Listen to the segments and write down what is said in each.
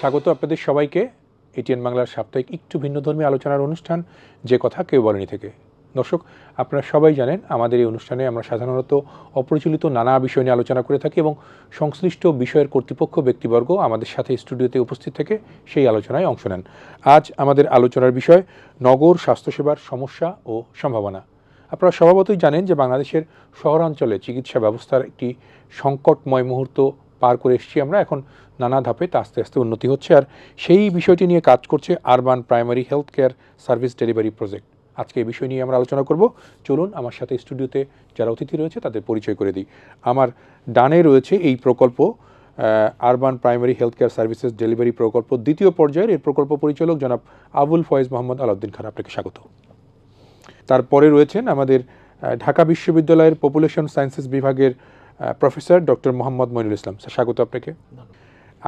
স্বাগত আপনাদের সবাইকে। এটিএন বাংলার সাপ্তাহিক একটু ভিন্ন ভিন্নধর্মী আলোচনার অনুষ্ঠান, যে কথা কেউ বলেনি থেকে। দর্শক, আপনারা সবাই জানেন, আমাদের এই অনুষ্ঠানে আমরা সাধারণত অপ্রচলিত নানা বিষয় নিয়ে আলোচনা করে থাকি এবং সংশ্লিষ্ট বিষয়ের কর্তৃপক্ষ ব্যক্তিবর্গ আমাদের সাথে স্টুডিওতে উপস্থিত থেকে সেই আলোচনায় অংশ নেন। আজ আমাদের আলোচনার বিষয়, নগর স্বাস্থ্যসেবার সমস্যা ও সম্ভাবনা। আপনারা স্বভাবতই জানেন যে বাংলাদেশের শহরাঞ্চলে চিকিৎসা ব্যবস্থার একটি সংকটময় মুহূর্ত পার করে এসেছি আমরা। এখন নানা ধাপে তা আস্তে আস্তে উন্নতি হচ্ছে আর সেই বিষয়টি নিয়ে কাজ করছে urban primary health care service delivery project. আজকে এই বিষয় নিয়ে আমরা আলোচনা করব। চলুন আমার সাথে স্টুডিওতে যারা অতিথি রয়েছে তাদের পরিচয় করে দিই। আমার ডানে রয়েছে এই প্রকল্প urban primary health care services delivery প্রকল্প। দ্বিতীয় পর্যায়ের এই প্রকল্প পরিচালক জনাব আবুল ফয়েজ মোহাম্মদ আলাউদ্দিন খান, আপনাকে স্বাগত। তারপরে রয়েছেন আমাদের ঢাকা বিশ্ববিদ্যালয়ের পপুলেশন সায়েন্সেস বিভাগের প্রফেসর ডক্টর মোহাম্মদ মইনুল ইসলাম। স্বাগত আপনাকে।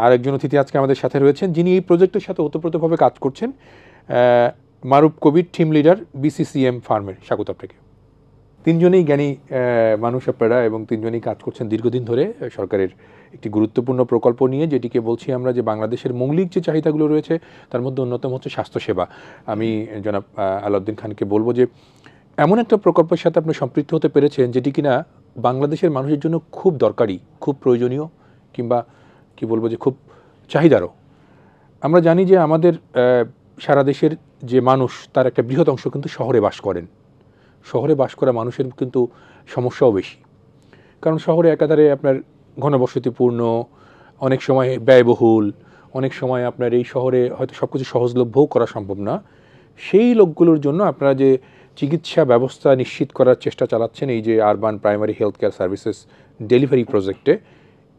আর একজন অতিথি আজকে আমাদের সাথে রয়েছেন, যিনি এই প্রজেক্টের সাথে ওতপ্রোতভাবে কাজ করছেন মারুফ কবির টিম লিডার বিসিসিএম ফার্মের স্বাগত আপনাকে। তিনজনেই জ্ঞানী মানুষ আপনারা এবং তিনজনেই কাজ করছেন দীর্ঘদিন ধরে সরকারের একটি গুরুত্বপূর্ণ প্রকল্প নিয়ে, যেটিকে বলছি আমরা যে বাংলাদেশের মৌলিক যে চাহিদাগুলো রয়েছে, তার মধ্যে অন্যতম হচ্ছে স্বাস্থ্যসেবা। আমি, জনাব আলাউদ্দিন খানকে বলব যে, এমন একটা প্রকল্পের সাথে আপনি সম্পৃক্ত হতে পেরেছেন, যেটি কিনা বাংলাদেশের মানুষের জন্য খুব দরকারি, খুব প্রয়োজনীয়, কিংবা কি বলব যে খুব চাহিদারও। আমরা জানি যে আমাদের সারা দেশের যে মানুষ, তার একটা বৃহৎ অংশ কিন্তু শহরে বাস করেন। শহরে বাস করা মানুষের কিন্তু সমস্যাও বেশি। কারণ শহরে একাধারে আপনার ঘনবসতিপূর্ণ, অনেক সময় ব্যয়বহুল, অনেক সময় আপনার এই শহরে হয়তো সব কিছু সহজলভ্যও করা সম্ভব না। সেই লোকগুলোর জন্য আপনারা যে চিকিৎসা ব্যবস্থা নিশ্চিত করার চেষ্টা চালাচ্ছেন, এই যে urban primary health care services delivery প্রজেক্টে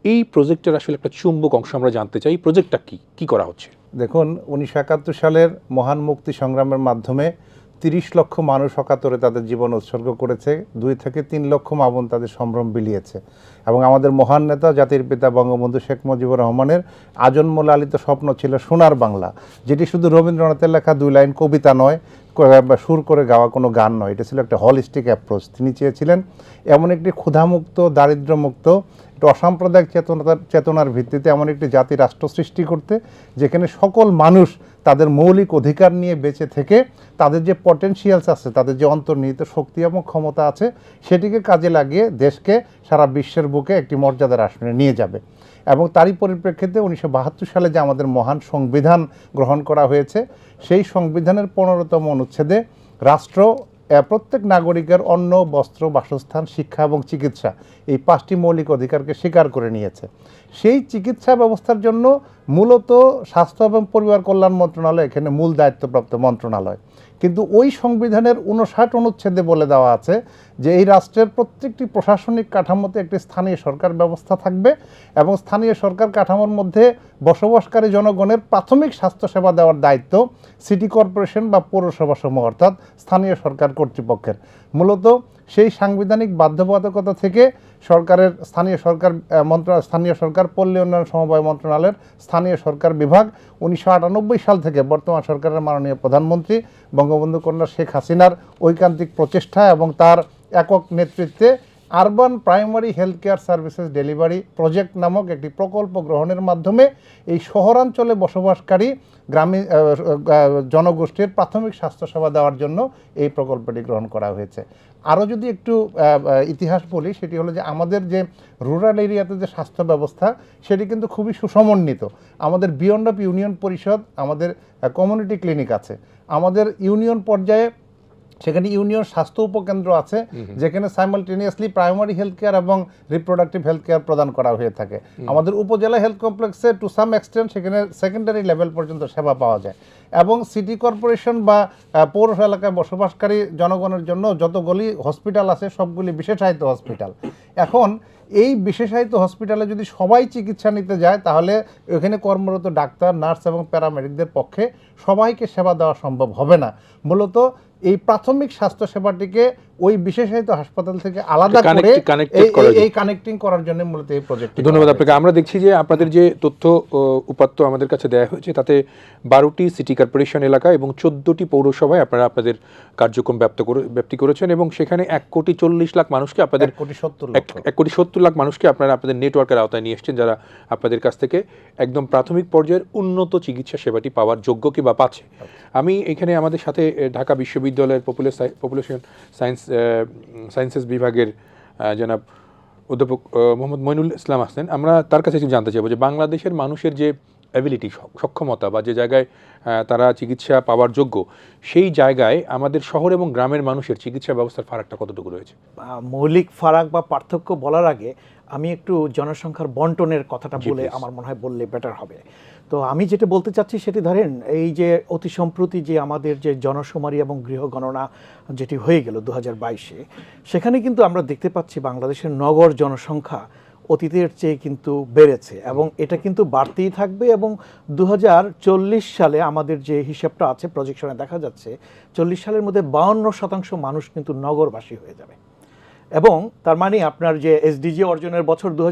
এই প্রজেক্টের আসলে একটা চুম্বক অংশ আমরা জানতে চাই। এই প্রজেক্টটা কি? কি করা হচ্ছে? দেখুন, উনিশশো একাত্তর সালের মহান মুক্তি সংগ্রামের মাধ্যমে তিরিশ লক্ষ মানুষ অকাতরে তাদের জীবন উৎসর্গ করেছে। দুই থেকে তিন লক্ষ মামুন তাদের সম্ভ্রম বিলিয়েছে। এবং আমাদের মহান নেতা, জাতির পিতা বঙ্গবন্ধু শেখ মুজিবুর রহমানের আজন্ম লালিত স্বপ্ন ছিল সোনার বাংলা, যেটি শুধু রবীন্দ্রনাথের লেখা দুই লাইন কবিতা নয় বা সুর করে গাওয়া কোনো গান নয়। এটা ছিল একটা হলিস্টিক অ্যাপ্রোচ তিনি চেয়েছিলেন, এমন একটি ক্ষুধামুক্ত, দারিদ্র্যমুক্ত একটু অসাম্প্রদায়িক চেতনার চেতনার ভিত্তিতে এমন একটি জাতি রাষ্ট্র সৃষ্টি করতে, যেখানে সকল মানুষ তাদের মৌলিক অধিকার নিয়ে বেঁচে থেকে, তাদের যে পটেনশিয়ালস আছে, তাদের যে অন্তর্নিহিত শক্তি এবং ক্ষমতা আছে, সেটিকে কাজে লাগিয়ে দেশকে সারা বিশ্বের বুকে একটি মর্যাদার আসনে নিয়ে যাবে। এবং তারই পরিপ্রেক্ষিতে উনিশশো বাহাত্তর সালে যে আমাদের মহান সংবিধান গ্রহণ করা হয়েছে, সেই সংবিধানের পনেরোতম অনুচ্ছেদে রাষ্ট্র প্রত্যেক নাগরিকের অন্ন, বস্ত্র, বাসস্থান, শিক্ষা এবং চিকিৎসা এই পাঁচটি মৌলিক অধিকারকে স্বীকার করে নিয়েছে। সেই চিকিৎসা ব্যবস্থার জন্য মূলত স্বাস্থ্য এবং পরিবার কল্যাণ মন্ত্রণালয় এখানে মূল দায়িত্বপ্রাপ্ত মন্ত্রণালয়। কিন্তু ওই সংবিধানের উনষাট অনুচ্ছেদে বলে দেওয়া আছে যে এই রাষ্ট্রের প্রত্যেকটি প্রশাসনিক কাঠামোতে একটি স্থানীয় সরকার ব্যবস্থা থাকবে এবং স্থানীয় সরকার কাঠামোর মধ্যে বসবাসকারী জনগণের প্রাথমিক স্বাস্থ্যসেবা দেওয়ার দায়িত্ব সিটি কর্পোরেশন বা পৌরসভা সমূহ, অর্থাৎ স্থানীয় সরকার কর্তৃপক্ষের। মূলত সেই সাংবিধানিক বাধ্যবাধকতা থেকে সরকারের স্থানীয় সরকার মন্ত্রণালয় মন্ত্র, স্থানীয় সরকার, পল্লী উন্নয়ন সমবায় মন্ত্রণালয়ের স্থানীয় সরকার বিভাগ, উনিশশো আটানব্বই সাল থেকে বর্তমান সরকারের মাননীয় প্রধানমন্ত্রী বঙ্গবন্ধু কন্যা শেখ হাসিনার ঐকান্তিক প্রচেষ্টা এবং তার একক নেতৃত্বে urban primary health care services delivery project নামক একটি প্রকল্প গ্রহণের মাধ্যমে এই শহরাঞ্চলে বসবাসকারী গ্রামীণ জনগোষ্ঠীর প্রাথমিক স্বাস্থ্যসেবা দেওয়ার জন্য এই প্রকল্পটি গ্রহণ করা হয়েছে। আরও যদি একটু ইতিহাস বলি, সেটি হলো যে আমাদের যে রুরাল এরিয়াতে যে স্বাস্থ্য ব্যবস্থা, সেটি কিন্তু খুবই সুসমন্বিত। আমাদের বিয়ন্ড অফ ইউনিয়ন পরিষদ আমাদের কমিউনিটি ক্লিনিক আছে। আমাদের ইউনিয়ন পর্যায়ে সেখানে ইউনিয়ন স্বাস্থ্য উপকেন্দ্র আছে যেখানে সাইমালটেনিয়াসলি প্রাইমারি হেলথ কেয়ার এবং রিপ্রোডাক্টিভ হেলথ কেয়ার প্রদান করা হয়ে থাকে। আমাদের উপজেলা হেলথ কমপ্লেক্সে টু সাম এক্সটেন্ট সেখানে সেকেন্ডারি লেভেল পর্যন্ত সেবা পাওয়া যায়। এবং সিটি কর্পোরেশন বা পৌর এলাকায় বসবাসকারী জনগণের জন্য যতগুলি হসপিটাল আছে সবগুলি বিশেষায়িত হসপিটাল এখন এই বিশেষায়িত হসপিটালে যদি সবাই চিকিৎসা নিতে যায় তাহলে এখানে কর্মরত ডাক্তার নার্স এবং প্যারামেডিকদের পক্ষে সবাইকে সেবা দেওয়া সম্ভব হবে না। মূলত এই প্রাথমিক স্বাস্থ্যসেবাটিকে ওই বিশেষায়িত হাসপাতাল থেকে আলাদা করে এই- কানেক্টিং করার জন্য মূলত এই প্রজেক্ট ধন্যবাদ আপনাকে। আমরা দেখছি যে আপনাদের যে তথ্য উপাত্ত আমাদের কাছে দেওয়া হয়েছে তাতে বারোটি সিটি কর্পোরেশন এলাকা এবং চোদ্দটি পৌরসভায় আপনারা আপনাদের কার্যক্রম ব্যাপ্ত করে ব্যাপ্তি করেছেন এবং সেখানে এক কোটি চল্লিশ লাখ মানুষকে আপনাদের কোটি সত্তর এক কোটি সত্তর লাখ মানুষকে আপনারা আপনাদের নেটওয়ার্কের আওতায় নিয়ে এসেছেন যারা আপনাদের কাছ থেকে একদম প্রাথমিক পর্যায়ের উন্নত চিকিৎসা সেবাটি পাওয়ার যোগ্য কি বা পাচ্ছে। আমি এখানে আমাদের সাথে ঢাকা বিশ্ববিদ্যালয়ের পপুলেশন সায়েন্স সায়েন্সেস বিভাগের জনাব অধ্যাপক মোহাম্মদ মইনুল ইসলাম আসছেন। আমরা তার কাছে একটু জানতে চাইব যে বাংলাদেশের মানুষের যে অ্যাবিলিটি সক্ষমতা বা যে জায়গায় তারা চিকিৎসা পাওয়ার যোগ্য, সেই জায়গায় আমাদের শহর এবং গ্রামের মানুষের চিকিৎসা ব্যবস্থার ফারাকটা কতটুকু রয়েছে? মৌলিক ফারাক বা পার্থক্য বলার আগে আমি একটু জনসংখ্যার বন্টনের কথাটা বলে আমার মনে হয় বললে বেটার হবে। তো আমি যেটা বলতে চাচ্ছি সেটি ধরেন এই যে অতি সম্প্রতি যে আমাদের যে জনশুমারি এবং গৃহ গণনা যেটি হয়ে গেল দু হাজার বাইশে সেখানে কিন্তু আমরা দেখতে পাচ্ছি বাংলাদেশের নগর জনসংখ্যা অতীতের চেয়ে কিন্তু বেড়েছে এবং এটা কিন্তু বাড়তেই থাকবে এবং দু হাজার চল্লিশ সালে আমাদের যে হিসাবটা আছে প্রজেকশনে দেখা যাচ্ছে চল্লিশ সালের মধ্যে বাউন্ন শতাংশ মানুষ কিন্তু নগরবাসী হয়ে যাবে। এবং তার মানে আপনার যে এসডিজি অর্জনের বছর দু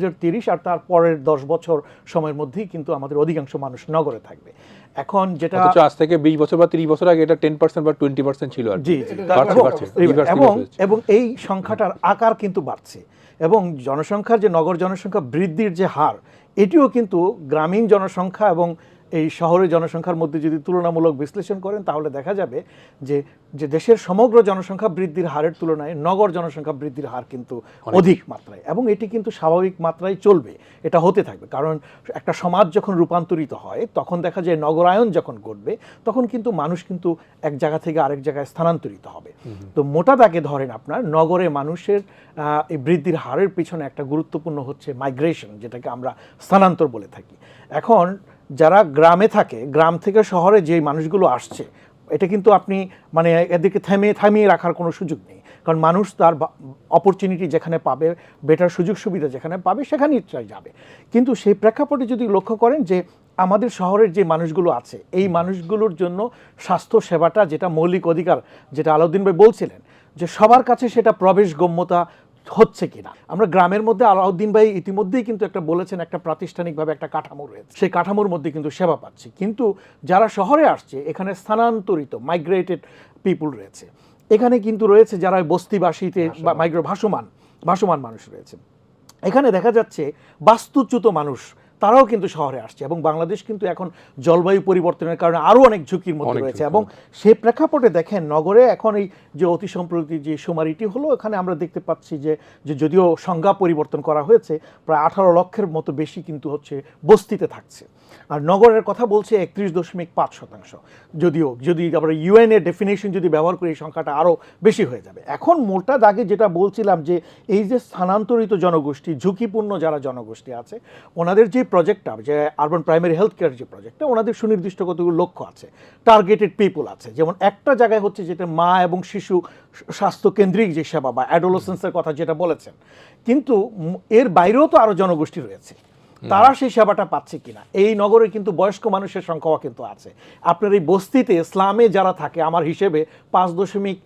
আর তার পরের দশ বছর সময়ের মধ্যেই কিন্তু আমাদের অধিকাংশ মানুষ নগরে থাকবে এখন যেটা আজ থেকে বিশ বছর বা তিরিশ বছর আগে এটা টেন পার্সেন্ট বা টোয়েন্টি পার্সেন্ট ছিল আর জি এবং-। এবং এই সংখ্যাটার আকার কিন্তু বাড়ছে এবং জনসংখ্যার যে নগর জনসংখ্যা বৃদ্ধির যে হার এটিও কিন্তু গ্রামীণ জনসংখ্যা এবং এই শহরের জনসংখ্যার মধ্যে যদি তুলনামূলক বিশ্লেষণ করেন তাহলে দেখা যাবে যে যে দেশের সমগ্র জনসংখ্যা বৃদ্ধির হারের তুলনায় নগর জনসংখ্যা বৃদ্ধির হার কিন্তু অধিক মাত্রায়। এবং এটি কিন্তু স্বাভাবিক মাত্রায় চলবে এটা হতে থাকবে। কারণ একটা সমাজ যখন রূপান্তরিত হয় তখন দেখা যায় নগরায়ন যখন ঘটবে তখন কিন্তু মানুষ কিন্তু এক জায়গা থেকে আরেক জায়গায় স্থানান্তরিত হবে। তো মোটা দাগে ধরেন আপনার নগরে মানুষের এই বৃদ্ধির হারের পিছনে একটা গুরুত্বপূর্ণ হচ্ছে মাইগ্রেশন যেটাকে আমরা স্থানান্তর বলে থাকি। এখন যারা গ্রামে থাকে, গ্রাম থেকে শহরে যে মানুষগুলো আসছে, এটা কিন্তু আপনি মানে এদেরকে থেমে, থামিয়ে রাখার কোনো সুযোগ নেই। কারণ মানুষ তার অপরচুনিটি যেখানে পাবে বেটার সুযোগ সুবিধা যেখানে পাবে সেখানেই যাবে। কিন্তু সেই প্রেক্ষাপটে যদি লক্ষ্য করেন যে আমাদের শহরের যে মানুষগুলো আছে, এই মানুষগুলোর জন্য স্বাস্থ্য সেবাটা যেটা মৌলিক অধিকার, যেটা আলাউদ্দিন ভাই বলছিলেন, যে সবার কাছে সেটা প্রবেশগম্যতা হচ্ছে কিনা। আমরা গ্রামের মধ্যে আলাউদ্দিন ভাই ইতিমধ্যেই কিন্তু একটা বলেছেন একটা প্রাতিষ্ঠানিকভাবে একটা কাঠামো রয়েছে। সেই কাঠামোর মধ্যে কিন্তু সেবা পাচ্ছি। কিন্তু যারা শহরে আসছে এখানে স্থানান্তরিত মাইগ্রেটেড পিপুল রয়েছে। এখানে কিন্তু রয়েছে যারা ওই বস্তিবাসীতে বা মাইগ্রে ভাসমান ভাসমান মানুষ রয়েছে। এখানে দেখা যাচ্ছে বাস্তুচ্যুত মানুষ তারাও কিন্তু শহরে আসছে এবং বাংলাদেশ কিন্তু এখন জলবায়ু পরিবর্তনের কারণে আরও অনেক ঝুঁকির মধ্যে রয়েছে এবং সে প্রেক্ষাপটে দেখেন নগরে এখন এই যে অতি সম্প্রতি যে সুমারিটি হলো এখানে আমরা দেখতে পাচ্ছি যে যে যদিও সংজ্ঞা পরিবর্তন করা হয়েছে প্রায় আঠারো লক্ষের মতো বেশি কিন্তু হচ্ছে বস্তিতে থাকছে। আর নগরের কথা বলছে একত্রিশ দশমিক পাঁচ শতাংশ। যদিও, যদি আমরা ইউএন এর ডেফিনেশন যদি ব্যবহার করি, এই সংখ্যাটা আরও বেশি হয়ে যাবে। এখন মোটা দাগে যেটা বলছিলাম যে, এই যে স্থানান্তরিত জনগোষ্ঠী, ঝুঁকিপূর্ণ যারা জনগোষ্ঠী আছে, ওনাদের যে প্রজেক্টটা যে আরবান প্রাইমারি হেলথ কেয়ার যে প্রজেক্টটা ওনাদের সুনির্দিষ্ট কতগুলো লক্ষ্য আছে? টার্গেটেড পিপুল আছে। যেমন একটা জায়গায় হচ্ছে যেটা মা এবং শিশু স্বাস্থ্য কেন্দ্রিক যে সেবা বা অ্যাডোলোসেন্সের কথা যেটা বলেছেন। কিন্তু এর বাইরেও তো আরও জনগোষ্ঠী রয়েছে। তারা সেই সেবাটা পাচ্ছে কিনা? এই নগরে কিন্তু বয়স্ক মানুষের সংখ্যাও কিন্তু আছে। আপনার এই বস্তিতে ইসলামে যারা থাকে, আমার হিসেবে পাঁচ দশমিক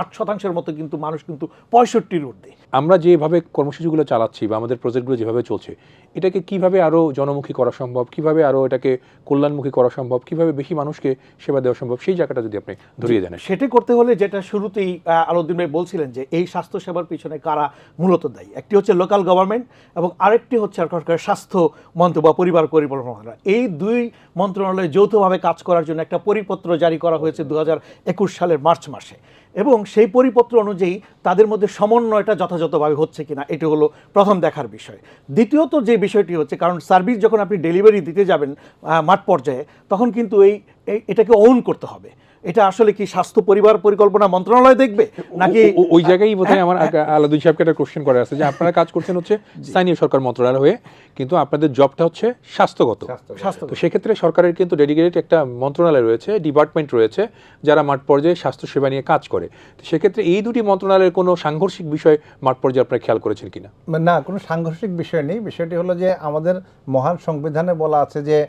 আট শতাংশের মতো কিন্তু মানুষ কিন্তু পঁয়ষট্টির ঊর্ধ্বে। আমরা যেভাবে কর্মসূচিগুলো চালাচ্ছি বা আমাদের প্রজেক্টগুলো যেভাবে চলছে এটাকে কীভাবে আরও জনমুখী করা সম্ভব কীভাবে আরও এটাকে কল্যাণমুখী করা সম্ভব কীভাবে বেশি মানুষকে সেবা দেওয়া সম্ভব সেই জায়গাটা যদি আপনি ধরিয়ে দেন সেটি করতে হলে যেটা শুরুতেই আহ, আলাউদ্দিন ভাই বলছিলেন যে এই স্বাস্থ্য সেবার পিছনে কারা মূলত দায়ী? একটি হচ্ছে লোকাল গভর্নমেন্ট এবং আরেকটি হচ্ছে আর সরকার স্বাস্থ্য মন্ত্র বা পরিবার পরিকল্পনা মন্ত্রণালয়। এই দুই মন্ত্রণালয়ে যৌথভাবে কাজ করার জন্য একটা পরিপত্র জারি করা হয়েছে দু হাজার একুশ সালের মার্চ মাসে। এবং সেই পরিপত্র অনুযায়ী তাদের মধ্যে সমন্বয়টা যথাযথভাবে হচ্ছে কিনা, এটি হলো প্রথম দেখার বিষয়। দ্বিতীয়ত যে বিষয়টি হচ্ছে, কারণ সার্ভিস যখন আপনি ডেলিভারি দিতে যাবেন মাঠ পর্যায়ে, তখন কিন্তু এই এটাকে ওন করতে হবে। এটা আসলে কি স্বাস্থ্য পরিবার পরিকল্পনা মন্ত্রণালয় দেখবে? নাকি ওই জায়গায় বোধহয় আমার আগে- আলাদুল সাহেবকে একটা কোশ্চেন করা আছে যে আপনারা কাজ করছেন হচ্ছে স্থানীয় সরকার মন্ত্রণালয় হয়ে কিন্তু আপনাদের জবটা হচ্ছে স্বাস্থ্যগত। স্বাস্থ্য তো সেক্ষেত্রে সরকারের কিন্তু ডেডিকেটেড একটা মন্ত্রণালয় রয়েছে ডিপার্টমেন্ট রয়েছে যারা মাঠ পর্যায়ে স্বাস্থ্য সেবা নিয়ে কাজ করে। তো সেক্ষেত্রে এই দুটি মন্ত্রণালয়ের কোনো সাংঘর্ষিক বিষয় মাঠ পর্যায়ে আপনারা খেয়াল করেছেন কিনা? না কোনো সাংঘর্ষিক বিষয় নেই। বিষয়টি হলো যে আমাদের মহান সংবিধানে বলা আছে যে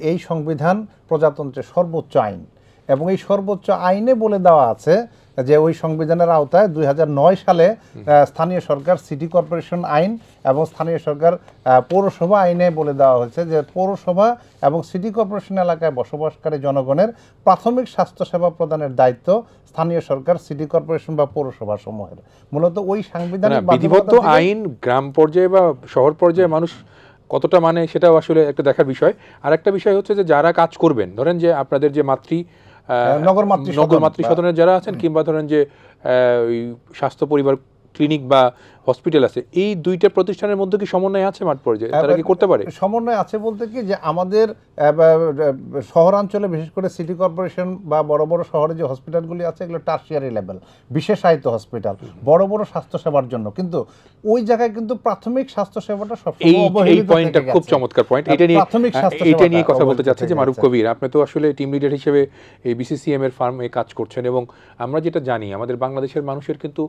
এই সংবিধান প্রজাতন্ত্রের সর্বোচ্চ আইন। এবং এই সর্বোচ্চ আইনে বলে দেওয়া আছে যে ওই সংবিধানের আওতায় দুই হাজার নয় সালে স্থানীয় সরকার সিটি কর্পোরেশন আইন এবং স্থানীয় সরকার পৌরসভা আইনে বলে দেওয়া হয়েছে যে পৌরসভা এবং সিটি কর্পোরেশন এলাকায় বসবাসকারী জনগণের প্রাথমিক স্বাস্থ্যসেবা প্রদানের দায়িত্ব স্থানীয় সরকার সিটি কর্পোরেশন বা পৌরসভা সমূহের। মূলত ওই সাংবিধানিক বিধিবদ্ধ আইন গ্রাম পর্যায়ে বা শহর পর্যায়ে মানুষ কতটা মানে সেটাও আসলে একটা দেখার বিষয়। আর একটা বিষয় হচ্ছে যে যারা কাজ করবেন ধরেন যে আপনাদের যে মাতৃ আহ, নগর মাতৃ সদনের যারা আছেন কিংবা ধরেন যে আহ, ওই স্বাস্থ্য পরিবার ক্লিনিক বা হসপিটাল আছে এই দুইটা প্রতিষ্ঠানের মধ্যে কি সমন্বয় আছে মাঠ পর্যায়ে? তারা কি করতে পারে? সমন্বয় আছে বলতে কি যে আমাদের শহরাঞ্চলে বিশেষ করে সিটি কর্পোরেশন বা বড় বড় শহরে যে হসপিটালগুলি আছে এগুলো টার্সিয়ারি লেভেল বিশেষায়িত হসপিটাল বড় বড় স্বাস্থ্যসেবার জন্য। কিন্তু ওই জায়গায় কিন্তু প্রাথমিক স্বাস্থ্যসেবাটা সবসময় এই পয়েন্টটা খুব চমৎকার পয়েন্ট এটা নিয়ে প্রাথমিক আহ, স্বাস্থ্যসেবাটা এটা নিয়ে কথা বলতে চাচ্ছি যে মারুফ কবির আপনি তো আসলে টিম লিডার হিসেবে এই বিসিসিএম এর ফার্মে কাজ করছেন এবং আমরা যেটা জানি আমাদের বাংলাদেশের মানুষের কিন্তু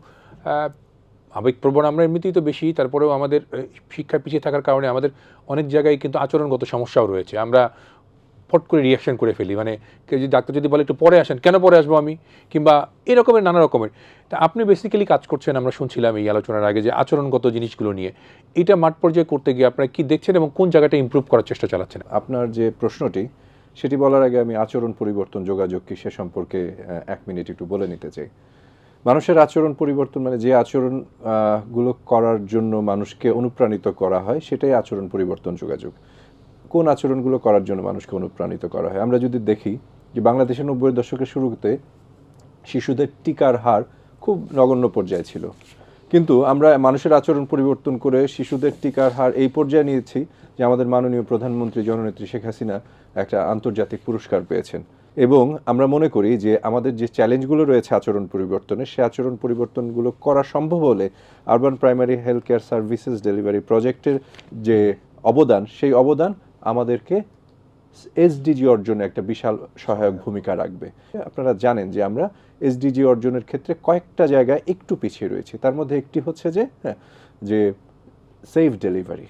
আবেগপ্রবণ আমরা এমনিতেই তো বেশি তারপরেও আমাদের আহ, শিক্ষায় পিছিয়ে থাকার কারণে আমাদের অনেক জায়গায় কিন্তু আচরণগত সমস্যাও রয়েছে। আমরা ফট করে রিয়াকশন করে ফেলি। মানে কেউ যদি ডাক্তার যদি বলে একটু পরে আসেন কেন পরে আসব আমি? কিংবা এরকমের নানা রকমের। তা আপনি বেসিক্যালি কাজ করছেন আমরা শুনছিলাম এই আলোচনার আগে যে আচরণগত জিনিসগুলো নিয়ে। এটা মাঠ পর্যায়ে করতে গিয়ে আপনারা কি দেখছেন এবং কোন জায়গাটা ইমপ্রুভ করার চেষ্টা চালাচ্ছেন? আপনার যে প্রশ্নটি সেটি বলার আগে আমি আচরণ পরিবর্তন যোগাযোগ কি সে সম্পর্কে এক মিনিট একটু বলে নিতে চাই। মানুষের আচরণ পরিবর্তন মানে যে আচরণগুলো করার জন্য মানুষকে অনুপ্রাণিত করা হয়, সেটাই আচরণ পরিবর্তন যোগাযোগ। কোন আচরণগুলো করার জন্য মানুষকে অনুপ্রাণিত করা হয়? আমরা যদি দেখি যে বাংলাদেশের নব্বই দশকের শুরুতে শিশুদের টিকার হার খুব নগণ্য পর্যায়ে ছিল। কিন্তু আমরা মানুষের আচরণ পরিবর্তন করে শিশুদের টিকার হার এই পর্যায়ে নিয়েছি যে আমাদের মাননীয় প্রধানমন্ত্রী, জননেত্রী শেখ হাসিনা একটা আন্তর্জাতিক পুরস্কার পেয়েছেন। এবং আমরা মনে করি যে আমাদের যে চ্যালেঞ্জগুলো রয়েছে আচরণ পরিবর্তনে সে আচরণ পরিবর্তনগুলো করা সম্ভব হলে urban primary health care services delivery প্রজেক্টের যে অবদান, সেই অবদান আমাদেরকে এসডিজি অর্জনে একটা বিশাল সহায়ক ভূমিকা রাখবে। আপনারা জানেন যে আমরা এসডিজি অর্জনের ক্ষেত্রে কয়েকটা জায়গায় একটু পিছিয়ে রয়েছি। তার মধ্যে একটি হচ্ছে যে হ্যাঁ যে সেফ ডেলিভারি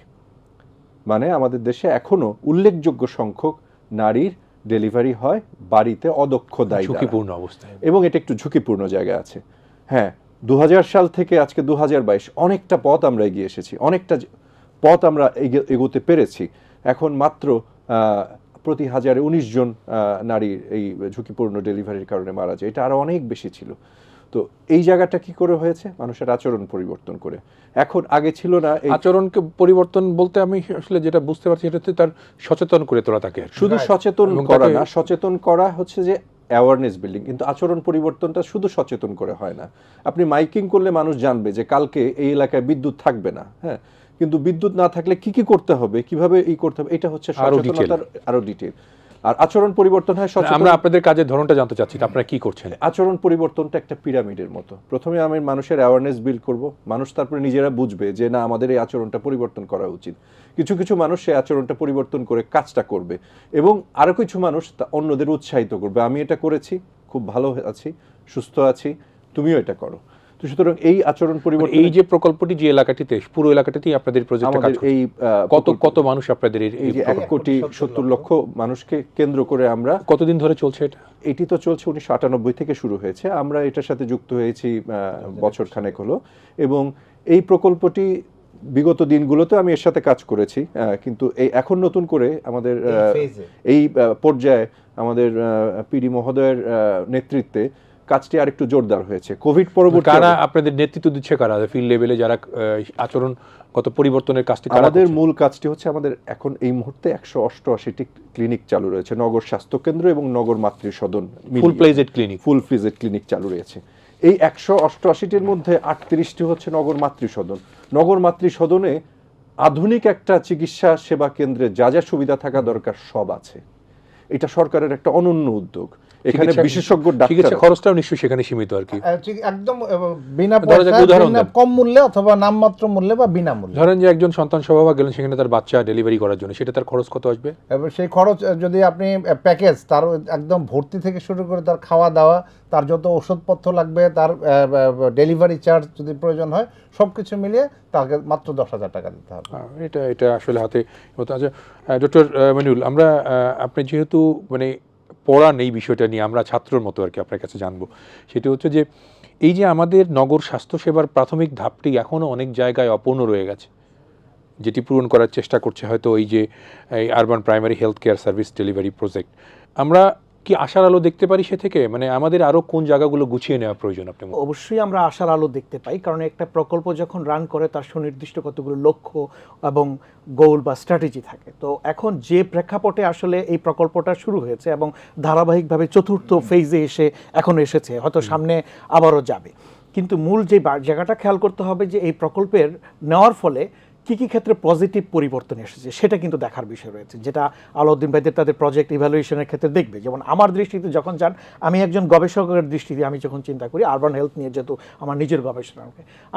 মানে আমাদের দেশে এখনও উল্লেখযোগ্য সংখ্যক নারীর ডেলিভারি হয় বাড়িতে অদক্ষ দায়ী ঝুঁকিপূর্ণ অবস্থায়। এবং এটা একটু ঝুঁকিপূর্ণ জায়গা আছে। হ্যাঁ দু হাজার সাল থেকে আজকে দু হাজার বাইশ অনেকটা পথ আমরা এগিয়ে এসেছি অনেকটা পথ আমরা এগে- এগোতে পেরেছি। এখন মাত্র প্রতি হাজারে উনিশ জন নারী এই ঝুঁকিপূর্ণ ডেলিভারির কারণে মারা যায়। এটা আরও অনেক বেশি ছিল। তো এই জায়গাটা কি করে হয়েছে? মানুষের আচরণ পরিবর্তন করে। এখন আগে ছিল না আচরণকে পরিবর্তন বলতে আমি আসলে যেটা বুঝতে পারছি সেটা হচ্ছে তার সচেতন করে তোলা তাকে শুধু সচেতন করা না সচেতন করা হচ্ছে যে অ্যাওয়ারনেস বিল্ডিং কিন্তু আচরণ পরিবর্তনটা শুধু সচেতন করে হয় না। আপনি মাইকিং করলে মানুষ জানবে যে কালকে এই এলাকায় বিদ্যুৎ থাকবে না হ্যাঁ? কিন্তু বিদ্যুৎ না থাকলে কি কি করতে হবে? কীভাবে এই করতে হবে? এটা হচ্ছে আরও সচেতনতার আরও ডিটেল আর আচরণ পরিবর্তন হয় সচেতন আমরা আপনাদের কাজের ধরনটা জানতে চাচ্ছি আপনারা কি করছেন? আচরণ পরিবর্তনটা একটা পিরামিডের মতো। প্রথমে আমি মানুষের অ্যাওয়ারনেস বিল্ড করব মানুষ তারপরে নিজেরা বুঝবে যে না আমাদের এই আচরণটা পরিবর্তন করা উচিত। কিছু কিছু মানুষ সেই আচরণটা পরিবর্তন করে কাজটা করবে এবং আরও কিছু মানুষ তা অন্যদের উৎসাহিত করবে। আমি এটা করেছি খুব ভালো আছি সুস্থ আছি তুমিও এটা করো। তো সুতরাং এই আচরণ পরিবর্তন এই যে প্রকল্পটি যে এলাকাটিতে পুরো এলাকাটিতেই আপনাদের প্রজেক্টে কাজ করছে। এই কত কত মানুষ আপনাদের এই- যে এক কোটি সত্তর লক্ষ মানুষকে কেন্দ্র করে আমরা কতদিন ধরে চলছে এটা? এটি তো চলছে উনিশশো আটানব্বই থেকে শুরু হয়েছে। আমরা এটার সাথে যুক্ত হয়েছি আহ, বছর খানেক হলো। এবং এই প্রকল্পটি বিগত দিনগুলোতে আমি এর সাথে কাজ করেছি আহ, কিন্তু এই এখন নতুন করে আমাদের আহ, এই পর্যায়ে আমাদের পিডি মহোদয়ের আহ, নেতৃত্বে কাজটি আরেকটু জোরদার হয়েছে। কোভিড পরবর্তী কারা আপনাদের নেতৃত্ব দিচ্ছে কারা? ফিল্ড লেভেলে যারা আহ, আচরণগত পরিবর্তনের কাজটি আমাদের মূল কাজটি হচ্ছে আমাদের এখন এই মুহূর্তে একশো অষ্টআশিটি ক্লিনিক চালু রয়েছে। নগর স্বাস্থ্য কেন্দ্র এবং নগর মাতৃ সদন ফুল প্লেজেড ক্লিনিক ফুল ফ্রিজেড ক্লিনিক চালু রয়েছে। এই একশো অষ্টআশিটির মধ্যে আটত্রিশটি হচ্ছে নগর মাতৃ সদন নগর মাতৃ সদনে আধুনিক একটা চিকিৎসা সেবা কেন্দ্রে যা যা সুবিধা থাকা দরকার সব আছে। এটা সরকারের একটা অনন্য উদ্যোগ। এখানে বিশেষজ্ঞ ডাক্তার খরচটাও নিশ্চয়ই সেখানে সীমিত আর কি। একদম বিনা কম মূল্যে অথবা নামমাত্র মূল্যে বা বিনামূল্যে। ধরেন যে একজন সন্তান সভা গেলেন সেখানে তার বাচ্চা ডেলিভারি করার জন্য সেটা তার খরচ কত আসবে? এবং সেই খরচ যদি আপনি প্যাকেজ তার একদম ভর্তি থেকে শুরু করে তার খাওয়া দাওয়া তার যত ওষুধপত্র লাগবে তার ডেলিভারি চার্জ যদি প্রয়োজন হয় সব কিছু মিলিয়ে তাকে মাত্র দশ হাজার টাকা দিতে হবে। এটা এটা আসলে হাতে হতো আচ্ছা ডক্টর মনিউল আমরা আপনি যেহেতু মানে পড়া নেই বিষয়টা নিয়ে, আমরা ছাত্রর মতো আর কি আপনার কাছে জানব। সেটি হচ্ছে যে, এই যে আমাদের নগর স্বাস্থ্যসেবার প্রাথমিক ধাপটি এখনও অনেক জায়গায় অপূর্ণ রয়ে গেছে। যেটি পূরণ করার চেষ্টা করছে হয়তো এই যে urban primary health care service delivery project আমরা কি আশার আলো দেখতে পারি সে থেকে? মানে আমাদের আরও কোন জায়গাগুলো গুছিয়ে নেওয়া প্রয়োজন আপনি অবশ্যই আমরা আশার আলো দেখতে পাই কারণ একটা প্রকল্প যখন রান করে তার সুনির্দিষ্ট কতগুলো লক্ষ্য এবং গোল বা স্ট্র্যাটেজি থাকে। তো এখন যে প্রেক্ষাপটে আসলে এই প্রকল্পটা শুরু হয়েছে এবং ধারাবাহিকভাবে চতুর্থ ফেজে এসে এখন এসেছে হয়তো সামনে আবারও যাবে। কিন্তু মূল যে জায়গাটা খেয়াল করতে হবে যে এই প্রকল্পের নেওয়ার ফলে কি কি ক্ষেত্রে পজিটিভ পরিবর্তন এসেছে সেটা কিন্তু দেখার বিষয় রয়েছে। যেটা আলাউদ্দিন ভাইদের তাদের প্রজেক্ট ইভ্যালুয়েশনের ক্ষেত্রে দেখবে। যেমন আমার দৃষ্টিতে যখন যান আমি একজন গবেষকের দৃষ্টিতে আমি যখন চিন্তা করি আরবান হেলথ নিয়ে যেহেতু আমার নিজের গবেষণা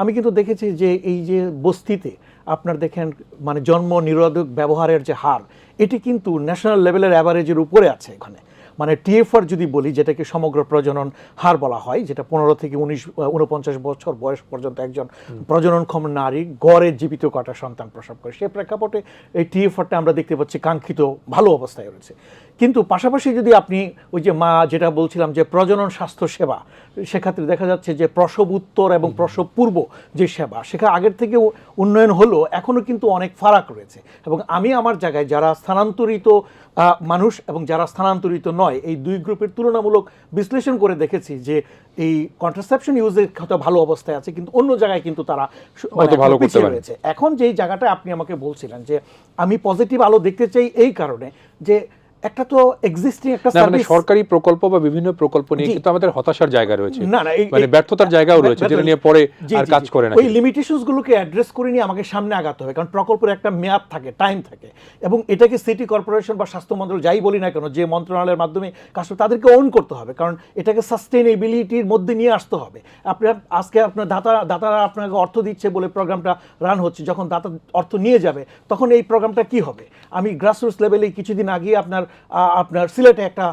আমি কিন্তু দেখেছি যে এই যে বস্তিতে আপনার দেখেন মানে জন্ম নিরোধক ব্যবহারের যে হার, এটি কিন্তু ন্যাশনাল লেভেলের অ্যাভারেজের উপরে আছে এখানে। মানে টিএফআর যদি বলি যেটাকে সমগ্র প্রজনন হার বলা হয় যেটা পনেরো থেকে উনিশ উনপঞ্চাশ বছর বয়স পর্যন্ত একজন প্রজননক্ষম নারী গড়ে জীবিত কটা সন্তান প্রসব করে। সে প্রেক্ষাপটে এই টিএফআরটা আমরা দেখতে পাচ্ছি কাঙ্ক্ষিত ভালো অবস্থায় রয়েছে। কিন্তু পাশাপাশি যদি আপনি ওই যে মা যেটা বলছিলাম যে প্রজনন স্বাস্থ্য সেবা সেক্ষেত্রে দেখা যাচ্ছে যে প্রসব উত্তর এবং প্রসব পূর্ব যে সেবা সেখানে আগের থেকে উন্নয়ন হলো এখনও কিন্তু অনেক ফারাক রয়েছে। এবং আমি আমার জায়গায় যারা স্থানান্তরিত মানুষ এবং যারা স্থানান্তরিত নয় এই দুই গ্রুপের তুলনামূলক বিশ্লেষণ করে দেখেছি যে এই কন্ট্রাসেপশন ইউজের হয়তো ভালো অবস্থায় আছে কিন্তু অন্য জায়গায় কিন্তু তারা মানে ভালো করতে পিছিয়ে রয়েছে। এখন যেই জায়গাটা আপনি আমাকে বলছিলেন যে আমি পজিটিভ আলো দেখতে চাই এই কারণে যে একটা তো এক্সিস্টিং একটা না মানে সার্ভিস সরকারি প্রকল্প বা বিভিন্ন প্রকল্প নিয়ে কিন্তু আমাদের হতাশার জায়গা রয়েছে। না না মানে ব্যর্থতার জায়গাও রয়েছে যেটা নিয়ে পরে আর কাজ করে না ওই লিমিটেশনস গুলোকে অ্যাড্রেস করে নিয়ে আমাকে সামনে আগাতে হবে কারণ প্রকল্পের একটা মেয়াদ থাকে টাইম থাকে। এবং এটাকে সিটি কর্পোরেশন বা স্বাস্থ্য মন্ত্রণালয় যাই বলি না কেন যে মন্ত্রণালয়ের মাধ্যমে কাজ তাদেরকে ওন করতে হবে কারণ এটাকে সাস্টেনেবিলিটির মধ্যে নিয়ে আসতে হবে। আপনার আজকে আপনার দাতা দাতারা আপনাকে অর্থ দিচ্ছে বলে প্রোগ্রামটা রান হচ্ছে যখন দাতা অর্থ নিয়ে যাবে তখন এই প্রোগ্রামটা কি হবে? আমি গ্রাসরুটস লেভেলে কিছুদিন আগে আপনার আপনার সিলেটে একটা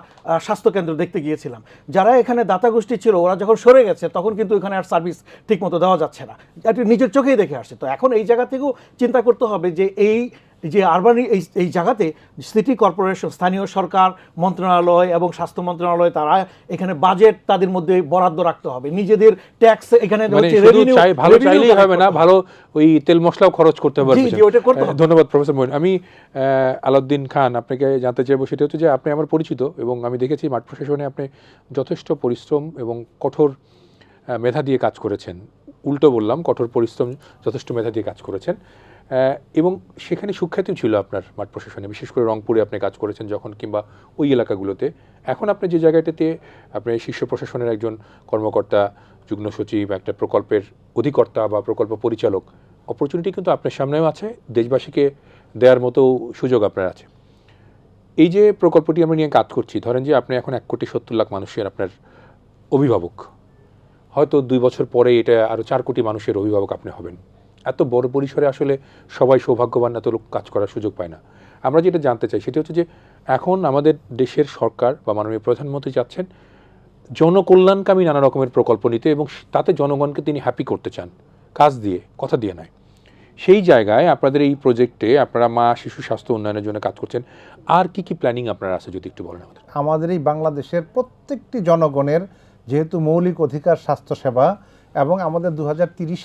স্বাস্থ্যকেন্দ্র দেখতে গিয়েছিলাম। যারা এখানে দাতা গোষ্ঠী ছিল, ওরা যখন সরে গেছে, তখন কিন্তু এখানে আর সার্ভিস ঠিকমতো দেওয়া যাচ্ছে না। এটা নিজের চোখেই দেখে আসছে। তো এখন এই জায়গা থেকেও চিন্তা করতে হবে যে এই যে আরবানি এই এই জায়গাতে সিটি কর্পোরেশন স্থানীয় সরকার মন্ত্রণালয় এবং স্বাস্থ্য মন্ত্রণালয় তারা এখানে বাজেট তাদের মধ্যে বরাদ্দ রাখতে হবে। নিজেদের ট্যাক্স এখানে মানে ভালো চাইলেই হবে না ভালো ওই তেল মশলাও খরচ করতে হবে। ধন্যবাদ প্রফেসর মইন। আমি আলাউদ্দিন খান আপনাকে জানতে চাইব সেটা হচ্ছে যে আপনি আমার পরিচিত এবং আমি দেখেছি মাঠ প্রশাসনে আপনি যথেষ্ট পরিশ্রম এবং কঠোর মেধা দিয়ে কাজ করেছেন। উল্টো বললাম কঠোর পরিশ্রম যথেষ্ট মেধা দিয়ে কাজ করেছেন। এবং সেখানে সুখ্যাতিও ছিল আপনার মাঠ প্রশাসনে, বিশেষ করে রংপুরে আপনি কাজ করেছেন যখন, কিংবা ওই এলাকাগুলোতে। এখন আপনি যে জায়গাটাতে আপনি শীর্ষ প্রশাসনের একজন কর্মকর্তা, যুগ্ম সচিব, একটা প্রকল্পের অধিকর্তা বা প্রকল্প পরিচালক অপরচুনিটি কিন্তু আপনার সামনেও আছে, দেশবাসীকে দেওয়ার মতো সুযোগ আপনার আছে। এই যে প্রকল্পটি আমরা নিয়ে কাজ করছি, ধরেন যে আপনি এখন এক কোটি সত্তর লাখ মানুষের আপনার অভিভাবক। হয়তো দুই বছর পরে এটা আরও চার কোটি মানুষের অভিভাবক আপনি হবেন। এত বড় পরিসরে আসলে সবাই সৌভাগ্যবান, এত লোক কাজ করার সুযোগ পায় না। আমরা যেটা জানতে চাই সেটা হচ্ছে যে এখন আমাদের দেশের সরকার বা মাননীয় প্রধানমন্ত্রী চাচ্ছেন জনকল্যাণকামী নানা রকমের প্রকল্প নিতে এবং তাতে জনগণকে তিনি হ্যাপি করতে চান, কাজ দিয়ে, কথা দিয়ে নয়। সেই জায়গায় আপনাদের এই প্রজেক্টে আপনারা মা শিশু স্বাস্থ্য উন্নয়নের জন্য কাজ করছেন। আর কি কি প্ল্যানিং আপনার আছে যদি একটু বলেন আমাদের? আমাদের এই বাংলাদেশের প্রত্যেকটি জনগণের যেহেতু মৌলিক অধিকার, স্বাস্থ্যসেবা এবং আমাদের দু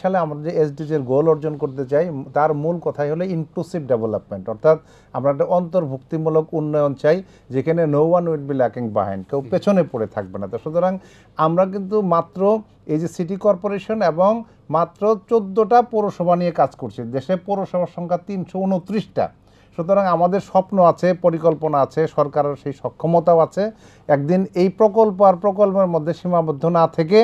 সালে আমরা যে এসডিজের গোল অর্জন করতে চাই, তার মূল কথাই হলো ইনক্লুসিভ ডেভেলপমেন্ট অর্থাৎ আমরা একটা অন্তর্ভুক্তিমূলক উন্নয়ন চাই, যেখানে no one would be lacking behind কেউ পেছনে পড়ে থাকবে না। তো সুতরাং আমরা কিন্তু মাত্র এই যে সিটি কর্পোরেশন এবং মাত্র চোদ্দোটা পৌরসভা নিয়ে কাজ করছি, দেশে পৌরসভার সংখ্যা তিনশো উনত্রিশটা। সুতরাং আমাদের স্বপ্ন আছে, পরিকল্পনা আছে, সরকারের সেই সক্ষমতাও আছে। একদিন এই প্রকল্প আর প্রকল্পের মধ্যে সীমাবদ্ধ না থেকে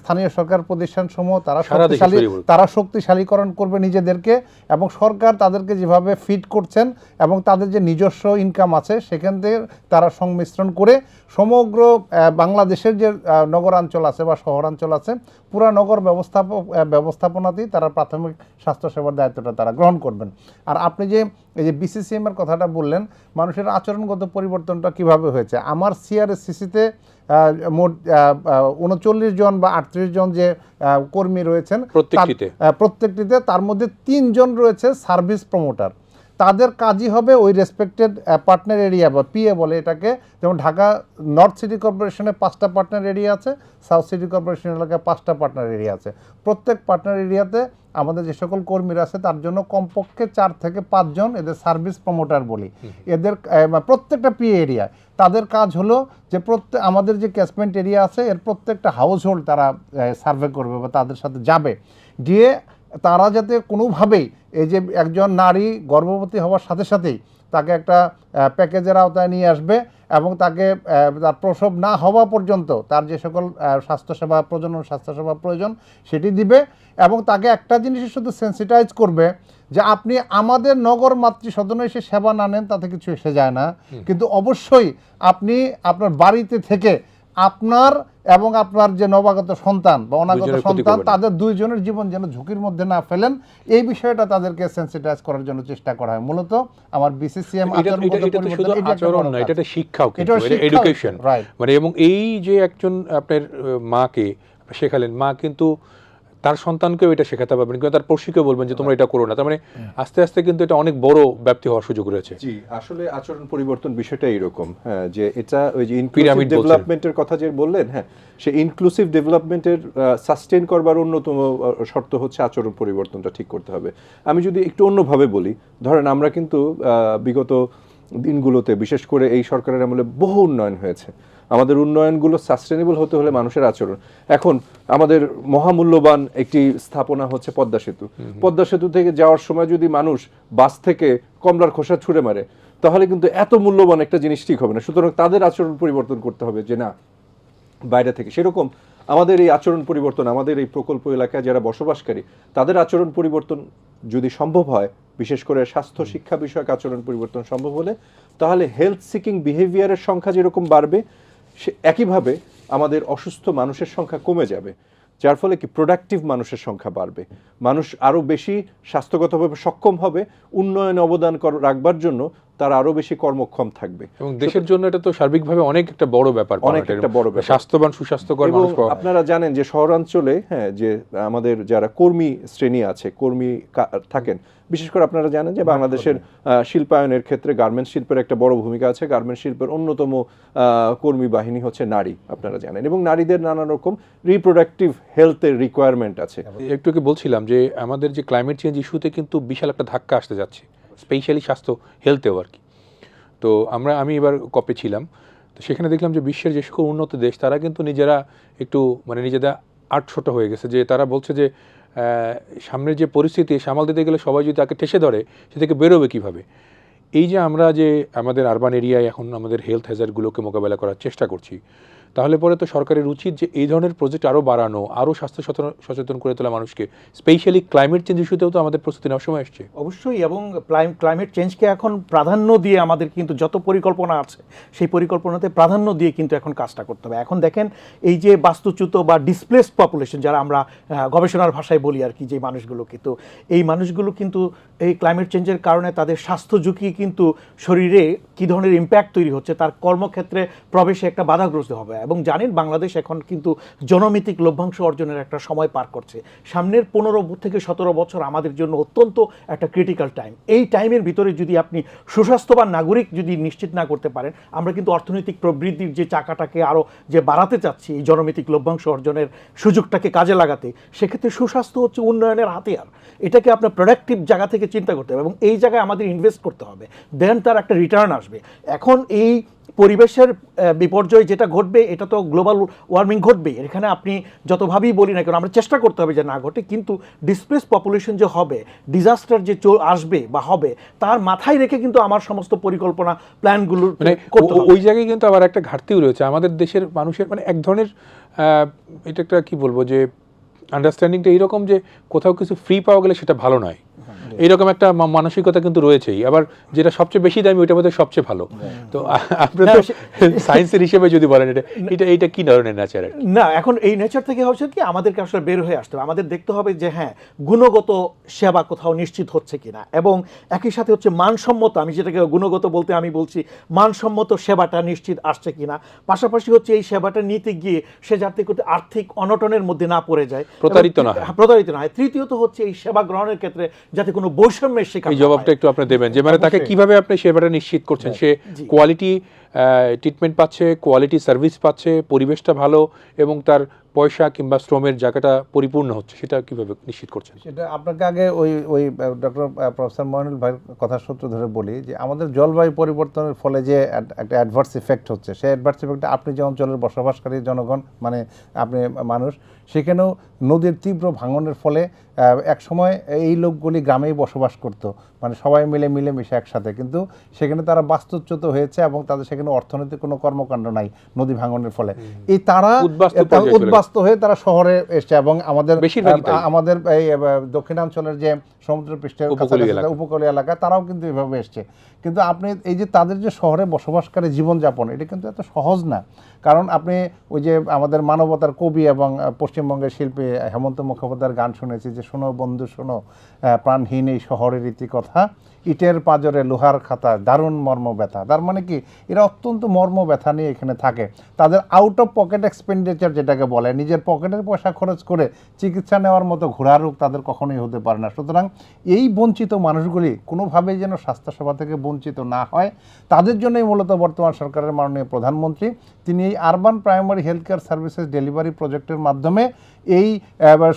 স্থানীয় সরকার প্রতিষ্ঠানসমূহ তারা শক্তিশালী তারা শক্তিশালীকরণ করবে নিজেদেরকে এবং সরকার তাদেরকে যেভাবে ফিট করছেন এবং তাদের যে নিজস্ব ইনকাম আছে সেখান থেকে তারা সংমিশ্রণ করে সমগ্র বাংলাদেশের যে নগরাঞ্চল আছে বা শহরাঞ্চল আছে পুরা নগর ব্যবস্থাপক ব্যবস্থাপনাতেই তারা প্রাথমিক স্বাস্থ্যসেবার দায়িত্বটা তারা গ্রহণ করবেন। আর আপনি যে এই যে বিসিসিএম এর কথাটা বললেন মানুষের আচরণগত পরিবর্তনটা কীভাবে হয়েছে? আমার সিআরএসসিসিতে মোট উনচল্লিশ জন বা আটত্রিশ জন যে কর্মী রয়েছেন প্রত্যেকটিতে তার মধ্যে তিনজন রয়েছে সার্ভিস প্রমোটার। তাদের কাজই হবে ওই রেসপেক্টেড পার্টনার এরিয়া বা পিএ বলে এটাকে। যেমন ঢাকা নর্থ সিটি কর্পোরেশনে পাঁচটা পার্টনার এরিয়া আছে সাউথ সিটি কর্পোরেশন এলাকায় পাঁচটা পার্টনার এরিয়া আছে। প্রত্যেক পার্টনার এরিয়াতে আমাদের যে সকল কর্মীরা আছে তার জন্য কমপক্ষে চার থেকে পাঁচজন এদের সার্ভিস প্রমোটার বলি। এদের প্রত্যেকটা পি এরিয়া তাদের কাজ হলো যে প্রত্যেক আমাদের যে ক্যাচমেন্ট এরিয়া আছে এর প্রত্যেকটা হাউস হোল্ড তারা সার্ভে করবে বা তাদের সাথে যাবে। গিয়ে তারা যাতে কোনোভাবেই এই যে একজন নারী গর্ভবতী হওয়ার সাথে সাথেই তাকে একটা প্যাকেজের আওতায় নিয়ে আসবে এবং তাকে তার প্রসব না হওয়া পর্যন্ত তার যে সকল স্বাস্থ্যসেবা প্রজনন স্বাস্থ্যসেবা প্রয়োজন সেটি দিবে এবং তাকে একটা জিনিসের শুধু সেন্সিটাইজ করবে যে আপনি আমাদের নগর মাতৃ সদনে এসে সেবা না নেন তাতে কিছু এসে যায় না। কিন্তু অবশ্যই আপনি আপনার বাড়িতে থেকে আপনার এবং আপনার যে নবাগত সন্তান বা অনাগত সন্তান তাদের দুইজনের জীবন যেন ঝুঁকির মধ্যে না ফেলেন। এই বিষয়টা তাদেরকে সেন্সিটাইজ করার জন্য চেষ্টা করা হয়। মূলত আমার বিসিসিএম এটা আচরণ না শিক্ষাও কিন্তু এডুকেশন মানে এবং এই যে একজন আপনার মাকে শেখালেন মা কিন্তু তার সন্তানকেও এটা শেখাতে পারবেন কিন্তু তার পড়শিকেও বলবেন যে তোমরা এটা করো না। তার মানে আস্তে আস্তে কিন্তু এটা অনেক বড় ব্যাপ্তি হওয়ার সুযোগ রয়েছে। জি আসলে আচরণ পরিবর্তন বিষয়টা এরকম হ্যাঁ যে এটা ওই যে ইনক্লুসিভ ডেভেলপমেন্টের কথা যে বললেন হ্যাঁ সে ইনক্লুসিভ ডেভেলপমেন্টের সাস্টেন করবার অন্যতম শর্ত হচ্ছে আচরণ পরিবর্তনটা ঠিক করতে হবে। আমি যদি একটু অন্যভাবে বলি ধরেন আমরা কিন্তু আহ, বিগত দিনগুলোতে বিশেষ করে এই সরকারের আমলে বহু উন্নয়ন হয়েছে। আমাদের উন্নয়নগুলো সাস্টেনেবল হতে হলে মানুষের আচরণ। এখন আমাদের মহামূল্যবান একটি স্থাপনা হচ্ছে পদ্মা সেতু। পদ্মা সেতু থেকে যাওয়ার সময় যদি মানুষ বাস থেকে কমলার খোসা ছুঁড়ে মারে তাহলে কিন্তু এত মূল্যবান একটা জিনিস ঠিক হবে না। সুতরাং তাদের আচরণ পরিবর্তন করতে হবে যে না বাইরে থেকে। সেরকম আমাদের এই আচরণ পরিবর্তন আমাদের এই প্রকল্প এলাকায় যারা বসবাসকারী তাদের আচরণ পরিবর্তন যদি সম্ভব হয় বিশেষ করে স্বাস্থ্য শিক্ষা বিষয়ক আচরণ পরিবর্তন সম্ভব হলে তাহলে হেলথ সিকিং বিহেভিয়ারের সংখ্যা যেরকম বাড়বে সে একইভাবে আমাদের অসুস্থ মানুষের সংখ্যা কমে যাবে। যার ফলে কি? প্রোডাক্টিভ মানুষের সংখ্যা বাড়বে। মানুষ আরও বেশি স্বাস্থ্যগতভাবে সক্ষম হবে উন্নয়নে অবদান কর- রাখবার জন্য তারা আরও বেশি কর্মক্ষম থাকবে। এবং দেশের জন্য এটা তো সার্বিকভাবে অনেক একটা বড় ব্যাপার অনেক একটা বড় ব্যাপার। স্বাস্থ্যবান সুস্বাস্থ্যকর মানুষ আপনারা জানেন যে শহরাঞ্চলে হ্যাঁ যে আমাদের যারা কর্মী শ্রেণি আছে কর্মী থাকেন বিশেষ করে আপনারা জানেন যে বাংলাদেশের শিল্পায়নের ক্ষেত্রে গার্মেন্টস শিল্পের একটা বড় ভূমিকা আছে। গার্মেন্টস শিল্পের অন্যতম আহ, কর্মী বাহিনী হচ্ছে নারী আপনারা জানেন। এবং নারীদের নানা রকম রিপ্রোডাক্টিভ হেলথের রিকোয়ারমেন্ট আছে। একটু আগে বলছিলাম যে আমাদের যে ক্লাইমেট চেঞ্জ ইস্যুতে কিন্তু বিশাল একটা ধাক্কা আসতে যাচ্ছে। স্পেশালি স্বাস্থ্য হেলথেও আর কি তো আমরা, আমি এবার কপে ছিলাম। তো সেখানে দেখলাম যে বিশ্বের যে সকল উন্নত দেশ, তারা কিন্তু নিজেরা একটু মানে নিজেদের আটশোট হয়ে গেছে। যে তারা বলছে যে সামনের যে পরিস্থিতি, সামাল দিতে গেলে সবাই যদি তাকে ঠেসে ধরে, সে থেকে বেরোবে কীভাবে? এই যে আমরা যে আমাদের আরবান এরিয়ায় এখন আমাদের হেলথ হ্যাজার্ডগুলোকে মোকাবেলা করার চেষ্টা করছি তাহলে পরে তো সরকারের উচিত যে এই ধরনের প্রজেক্ট আরও বাড়ানো আরও স্বাস্থ্য সচেতন- করে তোলা মানুষকে। স্পেশালি ক্লাইমেট চেঞ্জ ইস্যুতেও তো আমাদের প্রস্তুতি নেওয়ার সময় এসছে অবশ্যই, এবং ক্লাইমেট চেঞ্জকে এখন প্রাধান্য দিয়ে আমাদের কিন্তু যত পরিকল্পনা আছে, সেই পরিকল্পনাতে প্রাধান্য দিয়ে কিন্তু এখন কাজটা করতে হবে। এখন দেখেন, এই যে বাস্তুচ্যুত বা ডিসপ্লেসড পপুলেশন যারা আমরা গবেষণার ভাষায় বলি আর কি, যে মানুষগুলোকে, তো এই মানুষগুলো কিন্তু এই ক্লাইমেট চেঞ্জের কারণে তাদের স্বাস্থ্য ঝুঁকি কিন্তু শরীরে কী ধরনের ইম্প্যাক্ট তৈরি হচ্ছে, তার কর্মক্ষেত্রে প্রবেশে একটা বাধাগ্রস্ত হবে। এবং জানেন বাংলাদেশ এখন কিন্তু জনমিতিক লভ্যাংশ অর্জনের একটা সময় পার করছে। সামনের পনেরো থেকে সতেরো বছর আমাদের জন্য অত্যন্ত একটা ক্রিটিক্যাল টাইম এই টাইমের ভিতরে যদি আপনি সুস্বাস্থ্যবান নাগরিক যদি নিশ্চিত না করতে পারেন, আমরা কিন্তু অর্থনৈতিক প্রবৃদ্ধির যে চাকাটাকে আরও যে বাড়াতে চাচ্ছি এই জনমিতিক লভ্যাংশ অর্জনের সুযোগটাকে কাজে লাগাতে, সেক্ষেত্রে সুস্বাস্থ্য হচ্ছে উন্নয়নের হাতিয়ার। এটাকে আপনার প্রোডাক্টিভ জায়গা থেকে চিন্তা করতে হবে এবং এই জায়গায় আমাদের ইনভেস্ট করতে হবে। দেন তার একটা রিটার্ন আসবে। এখন এই পরিবেশের বিপর্যয় যেটা ঘটবে এটা তো গ্লোবাল ওয়ার্মিং ঘটবে এখানে আপনি যতভাবেই বলি না কেন আমরা চেষ্টা করতে হবে যে না ঘটে কিন্তু ডিসপ্লেস পপুলেশন যে হবে ডিজাস্টার যে আসবে বা হবে তার মাথায় রেখে কিন্তু আমার সমস্ত পরিকল্পনা প্ল্যানগুলো মানে ওই জায়গায় কিন্তু আবার একটা ঘাটতিও রয়েছে। আমাদের দেশের মানুষের মানে এক ধরনের এটা একটা কি বলব যে আন্ডারস্ট্যান্ডিংটা এইরকম যে কোথাও কিছু ফ্রি পাওয়া গেলে সেটা ভালো নয়। এইরকম একটা মানসিকতা কিন্তু রয়েছেই। আবার যেটা সবচেয়ে বেশি দামি ওইটা বোধহয় সবচেয়ে ভালো। তো আ- আপনি তো সায়েন্সের হিসেবে যদি বলেন এটা এটা এইটা কি ধরনের ন্যাচার না এখন এই নেচার থেকে হচ্ছে কি আমাদেরকে আসলে বের হয়ে আসতে হবে। আমাদের দেখতে হবে যে হ্যাঁ গুণগত সেবা কোথাও নিশ্চিত হচ্ছে কিনা। এবং একই সাথে হচ্ছে মানসম্মত আমি যেটাকে গুণগত বলতে আমি বলছি মানসম্মত সেবাটা নিশ্চিত আসছে কিনা। পাশাপাশি হচ্ছে এই সেবাটা নিতে গিয়ে সে যাতে করে আর্থিক অনটনের মধ্যে না পড়ে যায়। প্রতারিত না হয়। হ্যাঁ, প্রতারিত না হয়। তৃতীয়ত হচ্ছে এই সেবা গ্রহণের ক্ষেত্রে যাতে কোনো বৈষম্যের শিকার এই জবাবটা একটু আপনি দেবেন। যে মানে তাকে কীভাবে আপনি সেবাটা নিশ্চিত করছেন? সে কোয়ালিটি ট্রিটমেন্ট পাচ্ছে কোয়ালিটি সার্ভিস পাচ্ছে, পরিবেশটা ভালো এবং তার পয়সা কিংবা শ্রমের জায়গাটা পরিপূর্ণ হচ্ছে, সেটা কীভাবে নিশ্চিত করছেন? সেটা আপনাকে আগে ওই ওই ডক্টর প্রফেসর ময়নুল ভাইয়ের কথা সূত্র ধরে বলি যে, আমাদের জলবায়ু পরিবর্তনের ফলে যে একটা অ্যাডভার্স ইফেক্ট হচ্ছে, সেই অ্যাডভার্স ইফেক্টে আপনি যে অঞ্চলের বসবাসকারী জনগণ মানে আপনি মানুষ, সেখানেও নদীর তীব্র ভাঙনের ফলে এক সময় এই লোকগুলি গ্রামেই বসবাস করত মানে সবাই মিলে মিলে মিশে একসাথে, কিন্তু সেখানে তারা বাস্তুচ্যুত হয়েছে এবং তাদের সেখানে অর্থনৈতিক কোনো কর্মকাণ্ড নাই নদী ভাঙনের ফলে। এই তারা উদ্বাস্তু হয়ে তারা শহরে এসছে এবং আমাদের আমাদের এই দক্ষিণাঞ্চলের যে সমুদ্র পৃষ্ঠের। উপকূলীয় এলাকা তারাও কিন্তু এভাবে এসছে। কিন্তু আপনি এই যে তাদের যে শহরে বসবাসকারী জীবনযাপন, এটা কিন্তু এত সহজ না। কারণ আপনি ওই যে আমাদের মানবতার কবি এবং পশ্চিমবঙ্গের শিল্পী হেমন্ত মুখোপাধ্যায়ের গান শুনেছি যে, শোনো বন্ধু, শোনো প্রাণহীন এই শহরের রীতি কথা ইটের পাজরে লোহার খাতা, দারুণ মর্ম ব্যথা। তার মানে কি? এরা অত্যন্ত মর্ম ব্যথা নিয়ে এখানে থাকে। তাদের আউট অফ পকেট এক্সপেন্ডিচার যেটাকে বলে, নিজের পকেটের পয়সা খরচ করে চিকিৎসা নেওয়ার মতো ঘোড়া রোগ তাদের কখনোই হতে পারে না। সুতরাং এই বঞ্চিত মানুষগুলি কোনোভাবেই যেন স্বাস্থ্যসেবা থেকে বঞ্চিত না হয়। তাদের জন্যই মূলত বর্তমান সরকারের মাননীয় প্রধানমন্ত্রী তিনি এই urban primary health care services delivery প্রজেক্টের মাধ্যমে এই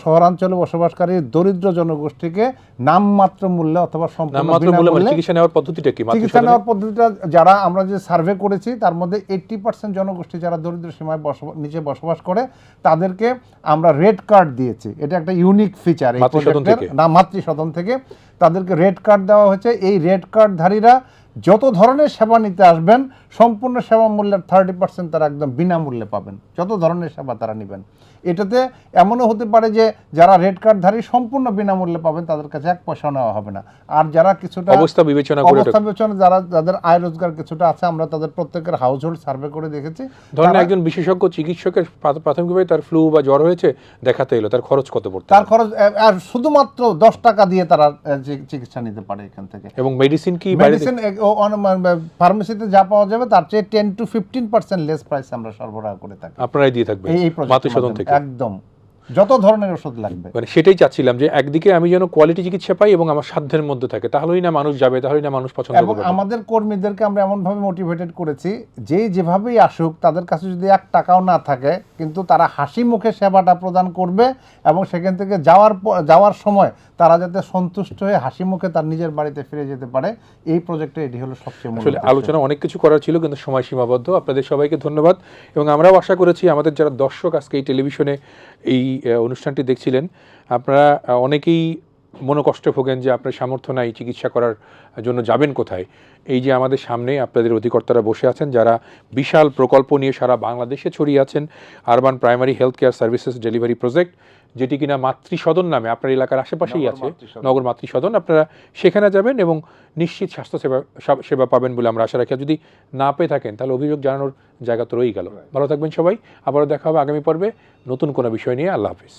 শহরাঞ্চলে বসবাসকারী দরিদ্র জনগোষ্ঠীকে নামমাত্র মূল্যে অথবা সম্পূর্ণ মানে চিকিৎসা নেওয়ার পদ্ধতিটা কি? চিকিৎসা নেওয়ার পদ্ধতিটা যারা আমরা যে সার্ভে করেছি তার মধ্যে এইট্টি পার্সেন্ট জনগোষ্ঠী যারা দরিদ্র সীমায় বসবাস নিচে বসবাস করে তাদেরকে আমরা রেড কার্ড দিয়েছি। এটা একটা ইউনিক ফিচার এই প্রজেক্টের? না মাতৃসদন থেকে। তাদেরকে রেড কার্ড দেওয়া হয়েছে। এই রেড কার্ডধারীরা যত ধরনের সেবা নিতে আসবেন সম্পূর্ণ সেবা মূল্যের থার্টি পার্সেন্ট তারা একদম বিনামূল্যে পাবেন। যত ধরনের সেবা তারা নেবেন। এটাতে এমনও হতে পারে যে যারা রেড কার্ডধারী সম্পূর্ণ বিনামূল্যে পাবেন তাদের কাছে এক পয়সা নেওয়া হবে না। আর যারা কিছুটা অবস্থা বিবেচনা অবস্থা বিবেচনা যারা যাদের আয় রোজগার কিছুটা আছে আমরা তাদের প্রত্যেকের হাউস হোল্ড সার্ভে করে দেখেছি। ধরেন একজন বিশেষজ্ঞ চিকিৎসকের প্রাথমিকভাবে তার ফ্লু বা জ্বর হয়েছে দেখাতে এলো তার খরচ কত পড়তে তার খরচ আর শুধুমাত্র দশ টাকা দিয়ে তারা চিকিৎসা নিতে পারে এখান থেকে। এবং মেডিসিন কি মেডিসিন ফার্মেসিতে যা পাওয়া যাবে তার চেয়ে ten to fifteen percent less price আমরা সরবরাহ করে থাকি। আপনারাই দিয়ে থাকবেন এই একদম। যত ধরনের ওষুধ লাগবে। মানে সেটাই চাচ্ছিলাম যে একদিকে আমি যেন কোয়ালিটি চিকিৎসা পাই এবং আমার সাধ্যের মধ্যে থাকে তাহলেই না মানুষ যাবে তাহলেই না মানুষ পছন্দ এবং করবে আমাদের কর্মীদেরকে আমরা এমনভাবে মোটিভেটেড করেছি যে যেভাবেই আসুক তাদের কাছে যদি এক টাকাও না থাকে কিন্তু তারা হাসি মুখে সেবাটা প্রদান করবে এবং সেখান থেকে যাওয়ার যাওয়ার সময় তারা যাতে সন্তুষ্ট হয়ে হাসি মুখে তার নিজের বাড়িতে ফিরে যেতে পারে এই প্রজেক্টে এটি হলো সবচেয়ে মূল আসলে আলোচনা অনেক কিছু করার ছিল কিন্তু সময় সীমাবদ্ধ। আপনাদের সবাইকে ধন্যবাদ এবং আমরাও আশা করেছি আমাদের যারা দর্শক আজকে এই টেলিভিশনে এই অনুষ্ঠানটি দেখছিলেন। আপনারা অনেকেই মনোকষ্টে ভোগেন যে আপনার সামর্থ্য নাই চিকিৎসা করার জন্য যাবেন কোথায়? এই যে আমাদের সামনে আপনাদের অধিকর্তারা বসে আছেন যারা বিশাল প্রকল্প নিয়ে সারা বাংলাদেশে ছড়িয়ে আছেন urban primary health care services delivery project যেটি কিনা মাতৃসদন নামে আপনার এলাকার আশেপাশেই আছে নগর মাতৃসদন আপনারা সেখানে যাবেন এবং নিশ্চিত স্বাস্থ্য সেবা সেবা পাবেন বলে আমরা আশা রাখি। যদি না পেয়ে থাকেন তাহলে অভিযোগ জানানোর জায়গা তো রয়েই গেল। ভালো থাকবেন সবাই আবারও দেখা হবে আগামী পর্বে নতুন কোনো বিষয় নিয়ে। আল্লাহ হাফিজ।